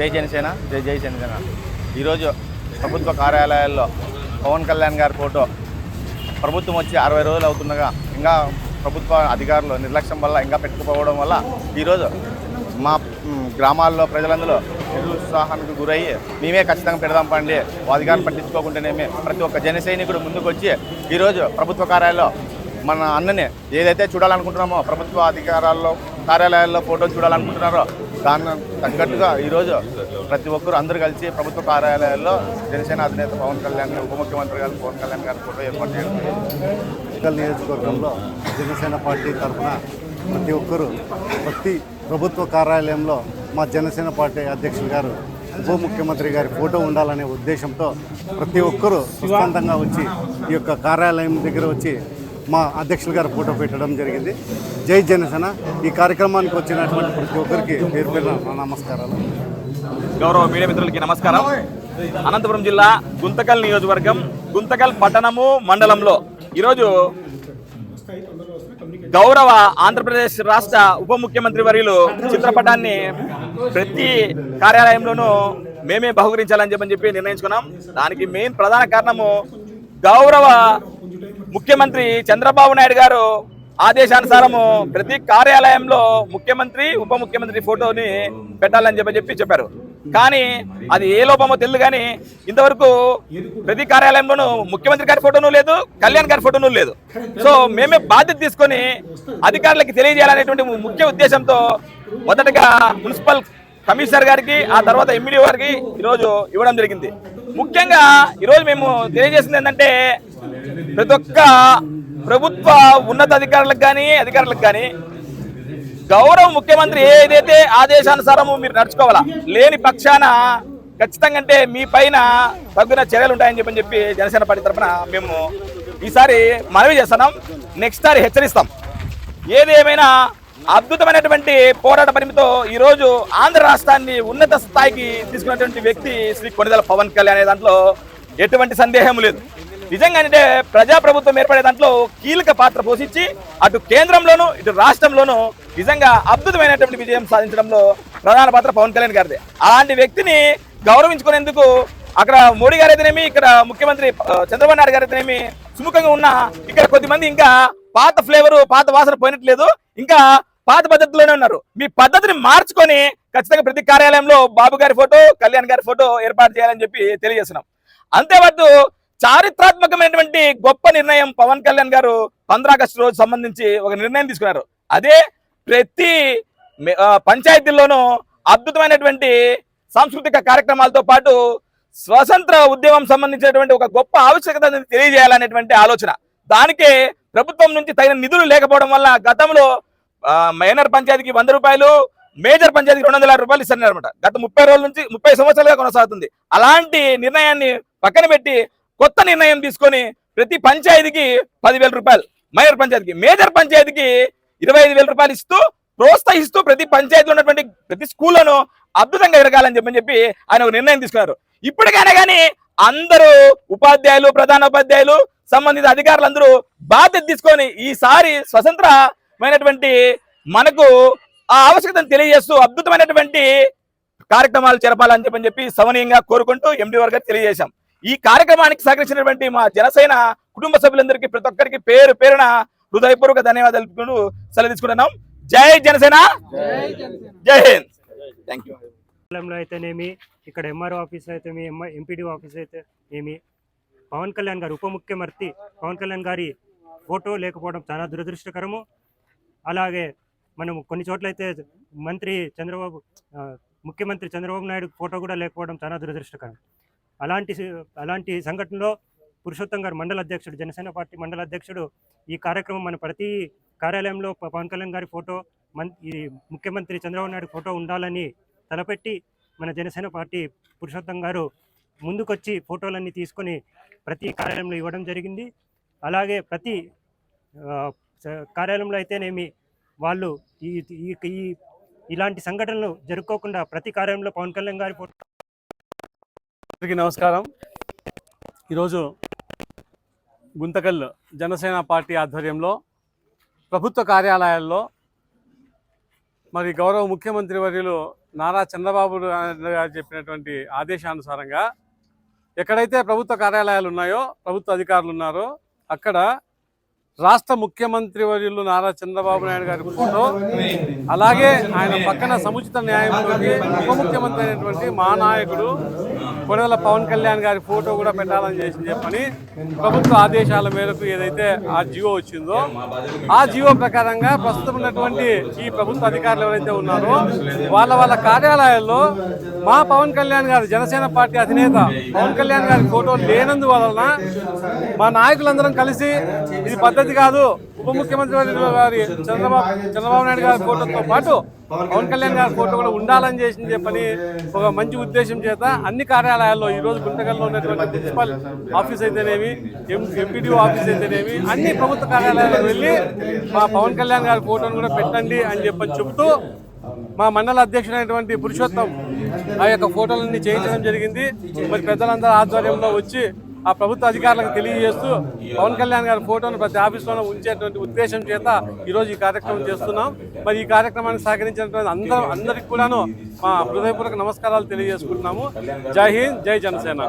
జై జనసేన జై జై జనసేన. ఈరోజు ప్రభుత్వ కార్యాలయాల్లో పవన్ కళ్యాణ్ గారి ఫోటో ప్రభుత్వం వచ్చి అరవై రోజులు అవుతుండగా ఇంకా ప్రభుత్వ అధికారులు నిర్లక్ష్యం వల్ల ఇంకా పెట్టుకుపోవడం వల్ల ఈరోజు మా గ్రామాల్లో ప్రజలందరూ నిరుత్సాహానికి గురయ్యి మేమే ఖచ్చితంగా పెడదాం పండి అధికారులు పట్టించుకోకుండానేమే ప్రతి ఒక్క జన సైనికుడు ముందుకు వచ్చి ఈరోజు ప్రభుత్వ కార్యాలయంలో మన అన్నని ఏదైతే చూడాలనుకుంటున్నామో ప్రభుత్వ అధికారాల్లో కార్యాలయాల్లో ఫోటో చూడాలనుకుంటున్నారో దాన్ని తగ్గట్టుగా ఈరోజు ప్రతి ఒక్కరు అందరూ కలిసి ప్రభుత్వ కార్యాలయాల్లో జనసేన అధినేత పవన్ కళ్యాణ్ ఉప ముఖ్యమంత్రి గారు పవన్ కళ్యాణ్ గారి ఫోటో ఏర్పాటు చేయడం నియోజకవర్గంలో జనసేన పార్టీ తరఫున ప్రతి ఒక్కరూ ప్రతి ప్రభుత్వ కార్యాలయంలో మా జనసేన పార్టీ అధ్యక్షులు గారు ఉప ముఖ్యమంత్రి గారి ఫోటో ఉండాలనే ఉద్దేశంతో ప్రతి ఒక్కరూ ప్రశాంతంగా వచ్చి ఈ యొక్క కార్యాలయం దగ్గర వచ్చి మా అధ్యక్షులు గారు ఫోటో పెట్టడం జరిగింది. జై జనసేన. ఈ కార్యక్రమానికి వచ్చినటువంటి ప్రతి ఒక్కరికి పేరు పేరు నమస్కారాలు. గౌరవ మీడియా మిత్రులకి నమస్కారం. అనంతపురం జిల్లా గుంతకల్ నియోజకవర్గం గుంతకల్ పట్టణము మండలంలో ఈరోజు గౌరవ ఆంధ్రప్రదేశ్ రాష్ట్ర ఉప ముఖ్యమంత్రి వర్యులు చిత్రపటాన్ని ప్రతి కార్యాలయంలోనూ మేమే బహుకరించాలని చెప్పని చెప్పి నిర్ణయించుకున్నాం. దానికి మెయిన్ ప్రధాన కారణము గౌరవ ముఖ్యమంత్రి చంద్రబాబు నాయుడు గారు ఆదేశానుసారము ప్రతి కార్యాలయంలో ముఖ్యమంత్రి ఉప ముఖ్యమంత్రి ఫోటోని పెట్టాలని చెప్పి చెప్పి చెప్పారు. కానీ అది ఏ లోపమో తెలియదు కానీ ఇంతవరకు ప్రతి కార్యాలయంలోనూ ముఖ్యమంత్రి గారి ఫోటోను లేదు కళ్యాణ్ గారి ఫోటోను లేదు. సో మేమే బాధ్యత తీసుకొని అధికారులకి తెలియజేయాలనేటువంటి ముఖ్య ఉద్దేశంతో మొదటగా మున్సిపల్ కమిషనర్ గారికి ఆ తర్వాత ఎమ్మెల్యే గారికి ఈరోజు ఇవ్వడం జరిగింది. ముఖ్యంగా ఈరోజు మేము తెలియజేసింది ఏంటంటే ప్రతి ఒక్క ప్రభుత్వ ఉన్నతాధికారులకు కానీ అధికారులకు కానీ గౌరవ ముఖ్యమంత్రి ఏదైతే ఆదేశానుసారము మీరు నడుచుకోవాలా లేని పక్షాన ఖచ్చితంగా అంటే మీ పైన తగ్గిన చర్యలు ఉంటాయని చెప్పని చెప్పి జనసేన పార్టీ తరఫున మేము ఈసారి మనవి చేస్తున్నాం. నెక్స్ట్ సారి హెచ్చరిస్తాం. ఏది ఏమైనా అద్భుతమైనటువంటి పోరాట పరిమితో ఈరోజు ఆంధ్ర రాష్ట్రాన్ని ఉన్నత స్థాయికి తీసుకున్నటువంటి వ్యక్తి శ్రీ కొనిదల పవన్ కళ్యాణ్ అనే దాంట్లో ఎటువంటి సందేహం లేదు. నిజంగా అంటే ప్రజాప్రభుత్వం ఏర్పడే దాంట్లో కీలక పాత్ర పోషించి అటు కేంద్రంలోనూ ఇటు రాష్ట్రంలోనూ నిజంగా అద్భుతమైనటువంటి విజయం సాధించడంలో ప్రధాన పాత్ర పవన్ కళ్యాణ్ గారిదే. అలాంటి వ్యక్తిని గౌరవించుకునేందుకు అక్కడ మోడీ గారు అయితేనేమి ఇక్కడ ముఖ్యమంత్రి చంద్రబాబు నాయుడు గారు అయితేనేమి సుముఖంగా ఉన్న ఇక్కడ కొద్దిమంది ఇంకా పాత ఫ్లేవర్ పాత వాసన పోయినట్లేదు. ఇంకా పాత పద్ధతిలోనే ఉన్నారు. మీ పద్ధతిని మార్చుకొని ఖచ్చితంగా ప్రతి కార్యాలయంలో బాబు గారి ఫోటో కళ్యాణ్ గారి ఫోటో ఏర్పాటు చేయాలని చెప్పి తెలియజేస్తున్నాం. అంతేపాటు చారిత్రాత్మకమైనటువంటి గొప్ప నిర్ణయం పవన్ కళ్యాణ్ గారు పంద్రా ఆగస్టు రోజు సంబంధించి ఒక నిర్ణయం తీసుకున్నారు. అదే ప్రతి పంచాయతీల్లోనూ అద్భుతమైనటువంటి సాంస్కృతిక కార్యక్రమాలతో పాటు స్వతంత్ర ఉద్యమం సంబంధించినటువంటి ఒక గొప్ప ఆవశ్యకత తెలియజేయాలనేటువంటి ఆలోచన. దానికే ప్రభుత్వం నుంచి తగిన నిధులు లేకపోవడం వల్ల గతంలో ఆ, మైనర్ పంచాయతీకి వంద రూపాయలు మేజర్ పంచాయతీకి రెండు వందల రూపాయలు ఇస్తున్నారు అనమాట గత ముప్పై రోజుల నుంచి ముప్పై సంవత్సరాలుగా కొనసాగుతుంది. అలాంటి నిర్ణయాన్ని పక్కన పెట్టి కొత్త నిర్ణయం తీసుకొని ప్రతి పంచాయతీకి పదివేల రూపాయలు మైనర్ పంచాయతీకి మేజర్ పంచాయతీకి ఇరవై ఐదు వేల రూపాయలు ఇస్తూ ప్రోత్సహిస్తూ ప్రతి పంచాయతీలో ఉన్నటువంటి ప్రతి స్కూల్లోనూ అద్భుతంగా ఎరగాలని చెప్పని చెప్పి ఆయన ఒక నిర్ణయం తీసుకున్నారు. ఇప్పటికైనా కానీ అందరూ ఉపాధ్యాయులు ప్రధాన ఉపాధ్యాయులు సంబంధిత అధికారులందరూ బాధ్యత తీసుకొని ఈసారి స్వతంత్రమైనటువంటి మనకు ఆ ఆవశ్యకతను తెలియజేస్తూ అద్భుతమైనటువంటి కార్యక్రమాలు జరపాలని చెప్పని చెప్పి సవనీయంగా కోరుకుంటూ ఎండి గారు తెలియజేశాం. ఈ కార్యక్రమానికి సహకరించినటువంటి మా జనసేన కుటుంబ సభ్యులందరికీ ప్రతి ఒక్కరికి పేరు పేరున హృదయపూర్వక ధన్యవాదాలు తెలుపుకుంటూ సెలవు తీసుకుంటున్నాం. జై జనసేన! జై హింద్! థ్యాంక్ యూ అయితేనేమి ఇక్కడ ఎంఆర్ఓ ఆఫీస్ అయితేమి ఎంపీడీ ఆఫీస్ అయితే ఏమి పవన్ కళ్యాణ్ గారు ఉప ముఖ్యమంత్రి పవన్ కళ్యాణ్ గారి ఫోటో లేకపోవడం చాలా దురదృష్టకరము. అలాగే మనం కొన్ని చోట్ల అయితే మంత్రి చంద్రబాబు ముఖ్యమంత్రి చంద్రబాబు నాయుడు ఫోటో కూడా లేకపోవడం చాలా దురదృష్టకరం. అలాంటి అలాంటి సంఘటనలో పురుషోత్తం గారు మండల అధ్యక్షుడు జనసేన పార్టీ మండల అధ్యక్షుడు ఈ కార్యక్రమం మన ప్రతి కార్యాలయంలో పవన్ కళ్యాణ్ గారి ఫోటో మన్ ఈ ముఖ్యమంత్రి చంద్రబాబు నాయుడు ఫోటో ఉండాలని తలపెట్టి మన జనసేన పార్టీ పురుషోత్తం గారు ముందుకొచ్చి ఫోటోలన్నీ తీసుకొని ప్రతి కార్యాలయంలో ఇవ్వడం జరిగింది. అలాగే ప్రతి కార్యాలయంలో అయితేనేమి వాళ్ళు ఈ ఈ ఇలాంటి సంఘటనలు జరుపుకోకుండా ప్రతి కార్యాలయంలో పవన్ కళ్యాణ్ గారి ఫోటో అందరికీ నమస్కారం. ఈరోజు గుంతకల్ జనసేన పార్టీ ఆధ్వర్యంలో ప్రభుత్వ కార్యాలయాల్లో మరి గౌరవ ముఖ్యమంత్రి వర్యులు నారా చంద్రబాబు నాయుడు గారు చెప్పినటువంటి ఆదేశానుసారంగా ఎక్కడైతే ప్రభుత్వ కార్యాలయాలు ఉన్నాయో ప్రభుత్వ అధికారులు ఉన్నారో అక్కడ రాష్ట్ర ముఖ్యమంత్రి వర్యులు నారా చంద్రబాబు నాయుడు గారి ఫోటో అలాగే ఆయన పక్కన సముచిత న్యాయంలోకి ఉప ముఖ్యమంత్రి అయినటువంటి మా నాయకుడు కొడవల పవన్ కళ్యాణ్ గారి ఫోటో కూడా పెట్టాలని చేసి చెప్పని ప్రభుత్వ ఆదేశాల మేరకు ఏదైతే ఆ జియో వచ్చిందో ఆ జియో ప్రకారంగా ప్రస్తుతం ఉన్నటువంటి ఈ ప్రభుత్వ అధికారులు ఎవరైతే ఉన్నారో వాళ్ళ వాళ్ళ కార్యాలయాల్లో మా పవన్ కళ్యాణ్ గారు జనసేన పార్టీ అధినేత పవన్ కళ్యాణ్ గారి ఫోటో లేనందువలన మా నాయకులందరం కలిసి ఇది పద్ధతి కాదు ఉప ముఖ్యమంత్రి గారి చంద్రబాబు చంద్రబాబు నాయుడు గారి ఫోటోతో పాటు పవన్ కళ్యాణ్ గారి ఫోటో కూడా ఉండాలని చేసింది చెప్పని ఒక మంచి ఉద్దేశం చేత అన్ని కార్యాలయాల్లో ఈరోజు రోజు గుంటకల్లో ఉన్నటువంటి మున్సిపల్ ఆఫీస్ అయితేనేమి ఎం ఎంపీడీఓ ఆఫీస్ అయితేనేమి అన్ని ప్రభుత్వ కార్యాలయాలకు వెళ్ళి మా పవన్ కళ్యాణ్ గారి ఫోటోను కూడా పెట్టండి అని చెప్పని చెబుతూ మా మండల అధ్యక్షుడైనటువంటి పురుషోత్తం ఆ యొక్క ఫోటోలన్నీ చేయించడం జరిగింది. మరి పెద్దలందరూ ఆధ్వర్యంలో వచ్చి ఆ ప్రభుత్వ అధికారులకు తెలియజేస్తూ పవన్ కళ్యాణ్ గారి ఫోటోను ప్రతి ఆఫీస్లోనూ ఉంచేటువంటి ఉద్దేశం చేత ఈరోజు ఈ కార్యక్రమం చేస్తున్నాం. మరి ఈ కార్యక్రమానికి సహకరించినటువంటి అందరూ అందరికి కూడాను మా హృదయపూర్వక నమస్కారాలు తెలియజేసుకుంటున్నాము. జై హింద్ జై జనసేన.